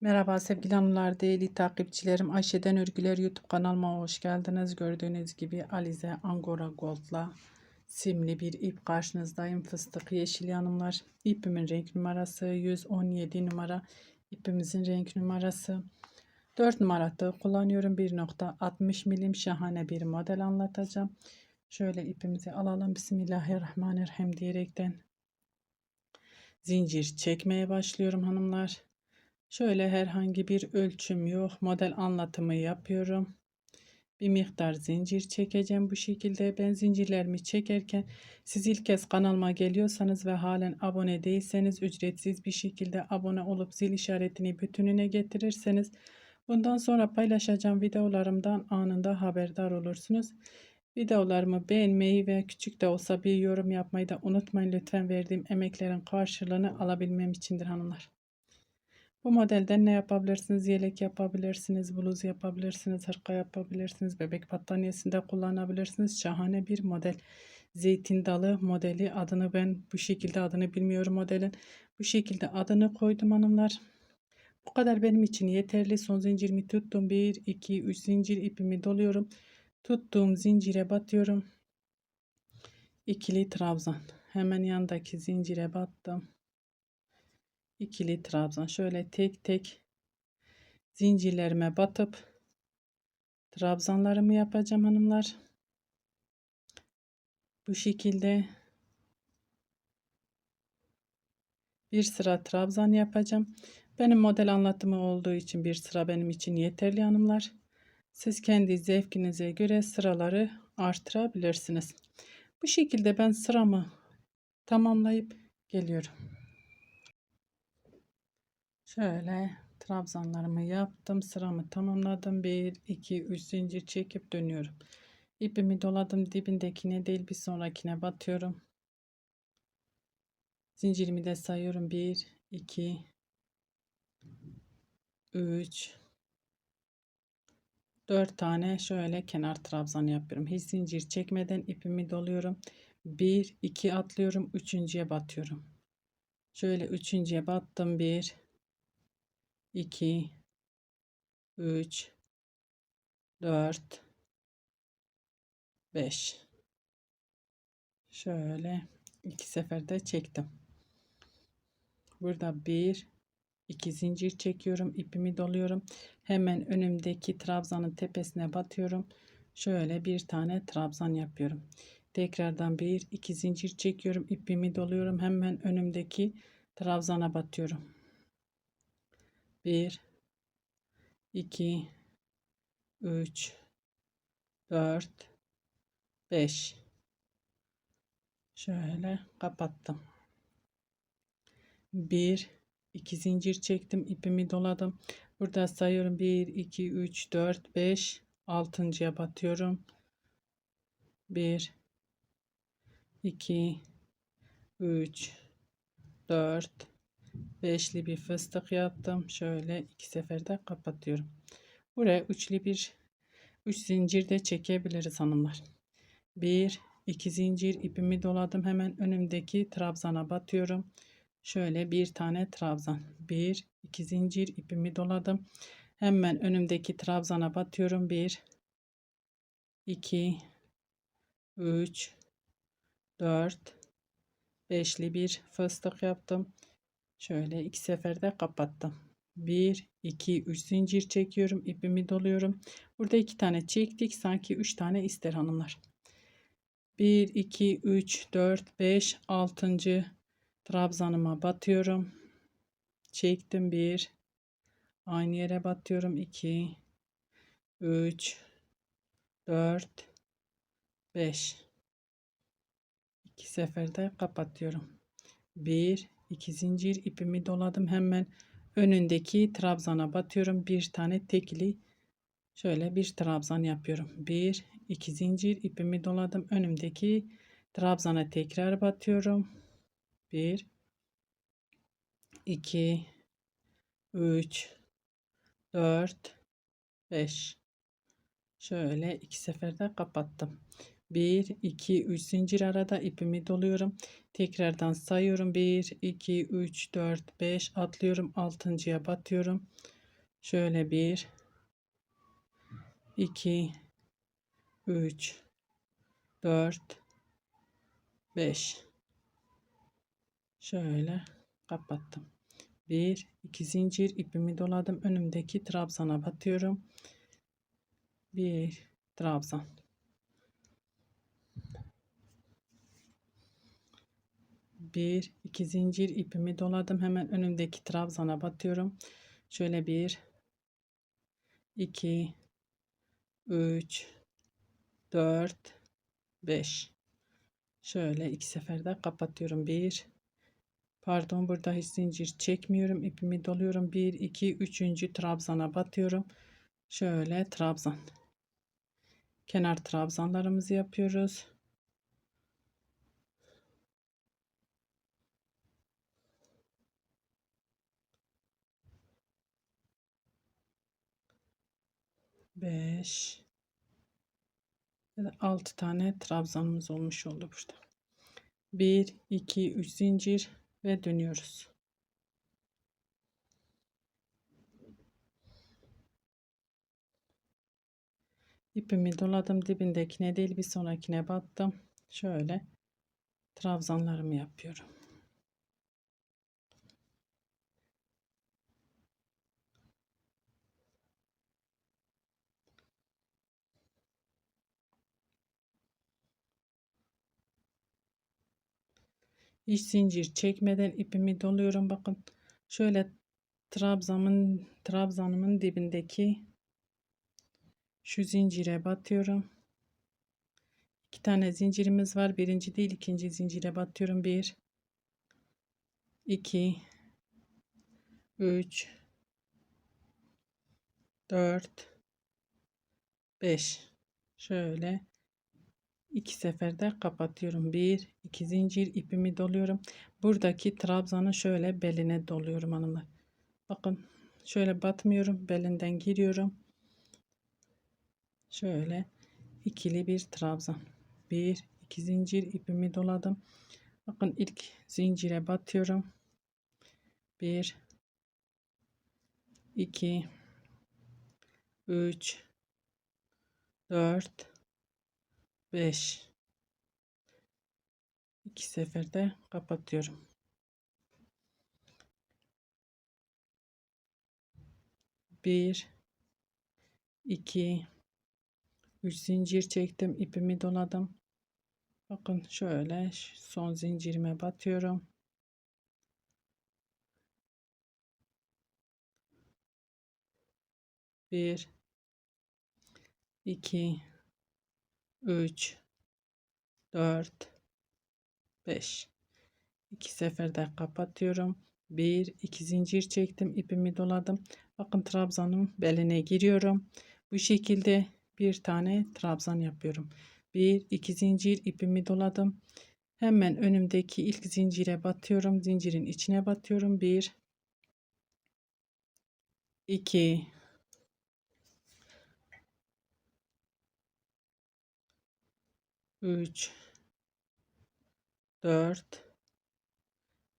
Merhaba sevgili hanımlar, değerli takipçilerim. Ayşe'den Örgüler YouTube kanalıma hoş geldiniz. Gördüğünüz gibi Alize Angora Gold'la simli bir ip karşınızdayım. Fıstık yeşil hanımlar. İpimin renk numarası 117 numara. İpimizin renk numarası 4 numara tığ kullanıyorum. 1.60 milim şahane bir model anlatacağım. Şöyle ipimizi alalım. Bismillahirrahmanirrahim diyerekten zincir çekmeye başlıyorum hanımlar. Şöyle herhangi bir ölçüm yok. Model anlatımı yapıyorum. Bir miktar zincir çekeceğim bu şekilde. Ben zincirlerimi çekerken siz ilk kez kanalıma geliyorsanız ve halen abone değilseniz ücretsiz bir şekilde abone olup zil işaretini bütününe getirirseniz bundan sonra paylaşacağım videolarımdan anında haberdar olursunuz. Videolarımı beğenmeyi ve küçük de olsa bir yorum yapmayı da unutmayın lütfen verdiğim emeklerin karşılığını alabilmem içindir hanımlar. Bu modelden ne yapabilirsiniz? Yelek yapabilirsiniz, bluz yapabilirsiniz, hırka yapabilirsiniz, bebek battaniyesinde kullanabilirsiniz. Şahane bir model. Zeytin dalı modeli adını ben bu şekilde adını bilmiyorum modelin. Bu şekilde adını koydum hanımlar. Bu kadar benim için yeterli. Son zincirimi tuttum. 1, 2, 3 zincir ipimi doluyorum. Tuttuğum zincire batıyorum. İkili trabzan. Hemen yandaki zincire battım ikili trabzan. Şöyle tek tek zincirlerime batıp trabzanlarımı yapacağım hanımlar. Bu şekilde bir sıra trabzan yapacağım. Benim model anlatımı olduğu için bir sıra benim için yeterli hanımlar. Siz kendi zevkinize göre sıraları artırabilirsiniz. Bu şekilde ben sıramı tamamlayıp geliyorum Şöyle trabzanlarımı yaptım. Sıramı tamamladım. 1, 2, 3 zincir çekip dönüyorum. İpimi doladım. Dibindekine değil bir sonrakine batıyorum. Zincirimi de sayıyorum. 1, 2, 3, 4 tane şöyle kenar trabzan yapıyorum. Hiç zincir çekmeden ipimi doluyorum. 1, 2 atlıyorum. Üçüncüye batıyorum. Şöyle üçüncüye battım. 1, 2 3 4 5 şöyle iki seferde çektim. Burada bir iki zincir çekiyorum ipimi doluyorum. Hemen önümdeki trabzanın tepesine batıyorum. Şöyle bir tane trabzan yapıyorum. Tekrardan bir iki zincir çekiyorum ipimi doluyorum. Hemen önümdeki trabzana batıyorum 1 2 3 4 5 şöyle kapattım. 1 2 zincir çektim ipimi doladım. Burada sayıyorum. 1 2 3 4 5 altıncıya batıyorum. 1 2 3 4 beşli bir fıstık yaptım. Şöyle iki seferde kapatıyorum. Buraya üçlü bir üç zincir de çekebiliriz hanımlar. Bir iki zincir ipimi doladım. Hemen önümdeki trabzana batıyorum. Şöyle bir tane trabzan. Bir iki zincir ipimi doladım. Hemen önümdeki trabzana batıyorum. Bir iki üç dört beşli bir fıstık yaptım. Şöyle iki seferde kapattım. 1 2 3 zincir çekiyorum. ipimi doluyorum. Burada iki tane çektik. Sanki 3 tane ister hanımlar. 1 2 3 4 5 6. trabzanıma batıyorum. Çektim 1 aynı yere batıyorum 2 3 4 5 2 seferde kapatıyorum. 1 2 zincir ipimi doladım hemen. Önündeki trabzana batıyorum. Bir tane tekli şöyle bir trabzan yapıyorum. 1 2 zincir ipimi doladım. Önümdeki trabzana tekrar batıyorum. 1 2 3 4 5 şöyle iki seferde kapattım 1 2 3 zincir arada ipimi doluyorum. Tekrardan sayıyorum. 1 2 3 4 5 atlıyorum. Altıncıya batıyorum. Şöyle 1 2 3 4 5 şöyle kapattım. 1 2 zincir ipimi doladım. Önümdeki trabzana batıyorum. 1 trabzan. Bir, iki zincir ipimi doladım. Hemen önümdeki trabzana batıyorum. Şöyle bir, iki, üç, dört, beş. Şöyle iki seferde kapatıyorum. Bir, pardon burada hiç zincir çekmiyorum. ipimi doluyorum. Bir, iki, üçüncü trabzana batıyorum. Şöyle trabzan. Kenar trabzanlarımızı yapıyoruz. 5 6 tane trabzanımız olmuş oldu burada. 1 2 3 zincir ve dönüyoruz. İpimi doladım dibindekine değil bir sonrakine battım. Şöyle trabzanlarımı yapıyorum. Hiç zincir çekmeden ipimi doluyorum bakın. Şöyle trabzanımın trabzanımın dibindeki şu zincire batıyorum. İki tane zincirimiz var. Birinci değil ikinci zincire batıyorum. Bir iki üç dört beş. Şöyle iki seferde kapatıyorum. Bir, iki zincir ipimi doluyorum. Buradaki trabzanı şöyle beline doluyorum hanımlar. Bakın şöyle batmıyorum. Belinden giriyorum. Şöyle ikili bir trabzan. Bir, iki zincir ipimi doladım. Bakın ilk zincire batıyorum. Bir, iki, üç, dört, 5 iki seferde kapatıyorum. Bir, iki, üç zincir çektim, ipimi doladım. Bakın şöyle son zincirime batıyorum. Bir, iki, 3 4 5 2 seferde kapatıyorum. 1 2 zincir çektim ipimi doladım. Bakın trabzanın beline giriyorum. Bu şekilde bir tane trabzan yapıyorum. 1 2 zincir ipimi doladım. Hemen önümdeki ilk zincire batıyorum. Zincirin içine batıyorum. 1 2 3 4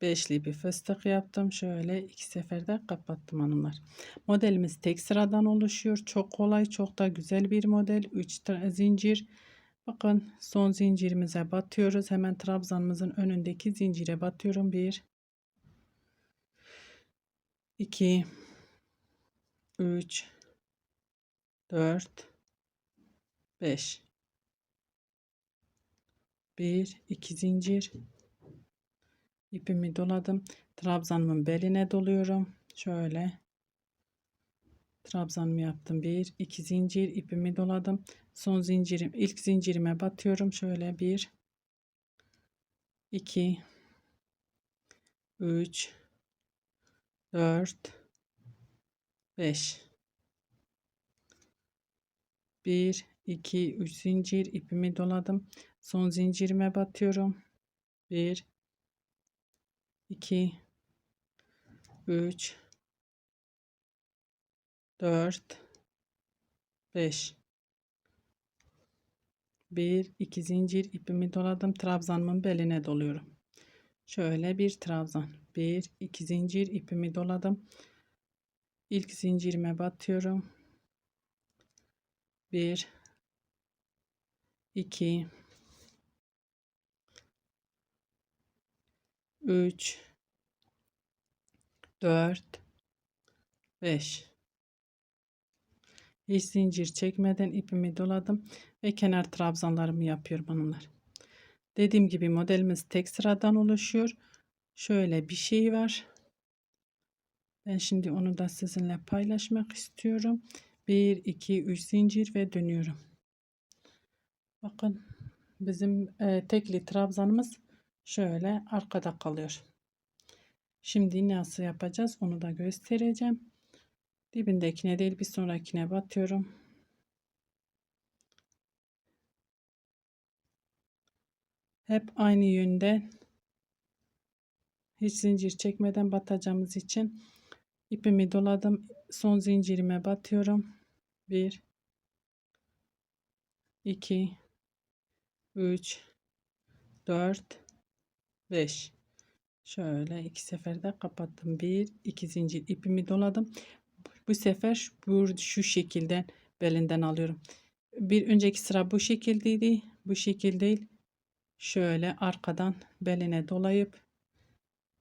beşli bir fıstık yaptım. Şöyle iki seferde kapattım hanımlar. Modelimiz tek sıradan oluşuyor. Çok kolay, çok da güzel bir model. 3 zincir. Bakın son zincirimize batıyoruz. Hemen trabzanımızın önündeki zincire batıyorum. 1 2 3 4 5 1 2 zincir. İpimi doladım. Trabzanımın beline doluyorum. Şöyle. Trabzanımı yaptım. 1 2 zincir. İpimi doladım. Son zincirim ilk zincirime batıyorum. Şöyle 1 2 3 4 5 1 2 3 zincir ipimi doladım son zincirime batıyorum 1 2 3 4 5 Bir, iki zincir ipimi doladım. Trabzanımın beline doluyorum. Şöyle bir trabzan. Bir, iki zincir ipimi doladım. İlk zincirime batıyorum. Bir, iki, üç, dört, beş. Hiç zincir çekmeden ipimi doladım ve kenar trabzanlarımı yapıyorum hanımlar. Dediğim gibi modelimiz tek sıradan oluşuyor. Şöyle bir şey var. Ben şimdi onu da sizinle paylaşmak istiyorum. 1 2 3 zincir ve dönüyorum. Bakın bizim e, tekli trabzanımız şöyle arkada kalıyor. Şimdi nasıl yapacağız onu da göstereceğim. Dibindekine değil bir sonrakine batıyorum. Hep aynı yönde hiç zincir çekmeden batacağımız için ipimi doladım. Son zincirime batıyorum. 1 2 3 4 5 Şöyle iki seferde kapattım. 1 2 zincir ipimi doladım. Bu sefer bu şu şekilde belinden alıyorum. Bir önceki sıra bu şekildeydi. Bu şekil değil. Şöyle arkadan beline dolayıp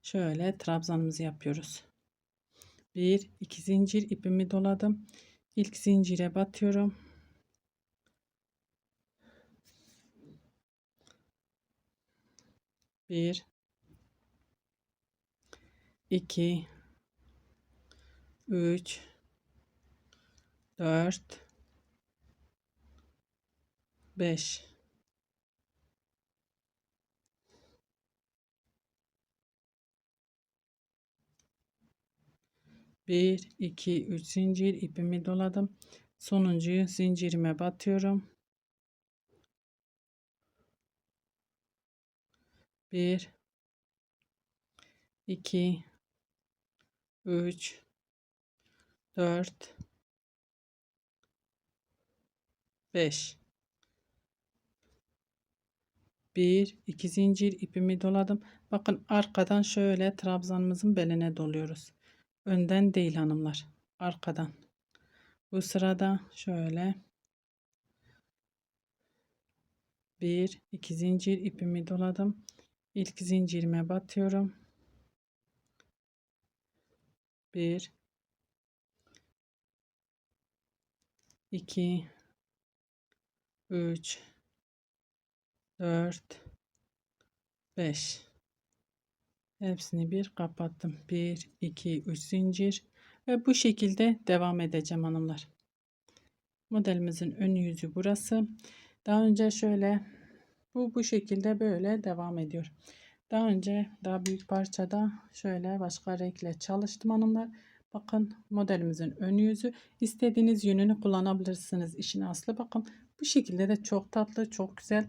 şöyle trabzanımızı yapıyoruz. Bir iki zincir ipimi doladım. İlk zincire batıyorum. Bir, iki, üç, dört, beş. 1 2 3 zincir ipimi doladım. Sonuncuyu zincirime batıyorum 1 2 3 4 5 1 2 zincir ipimi doladım bakın arkadan şöyle trabzanımızın beline doluyoruz Önden değil hanımlar. Arkadan. Bu sırada şöyle bir iki zincir ipimi doladım. İlk zincirime batıyorum. Bir iki üç dört beş Hepsini bir kapattım. 1, 2, 3 zincir. Ve bu şekilde devam edeceğim hanımlar. Modelimizin ön yüzü burası. Daha önce şöyle bu bu şekilde böyle devam ediyor. Daha önce daha büyük parçada şöyle başka renkle çalıştım hanımlar. Bakın modelimizin ön yüzü. istediğiniz yönünü kullanabilirsiniz. İşin aslı bakın bu şekilde de çok tatlı çok güzel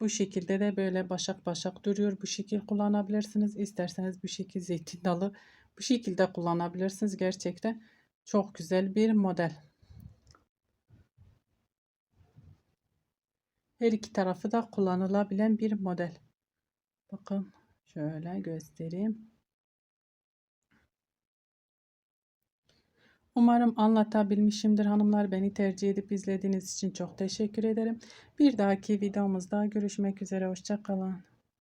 bu şekilde de böyle başak başak duruyor. Bu şekil kullanabilirsiniz. İsterseniz bu şekil zeytin dalı bu şekilde kullanabilirsiniz. Gerçekten çok güzel bir model. Her iki tarafı da kullanılabilen bir model. Bakın şöyle göstereyim. Umarım anlatabilmişimdir hanımlar. Beni tercih edip izlediğiniz için çok teşekkür ederim. Bir dahaki videomuzda görüşmek üzere. Hoşçakalın.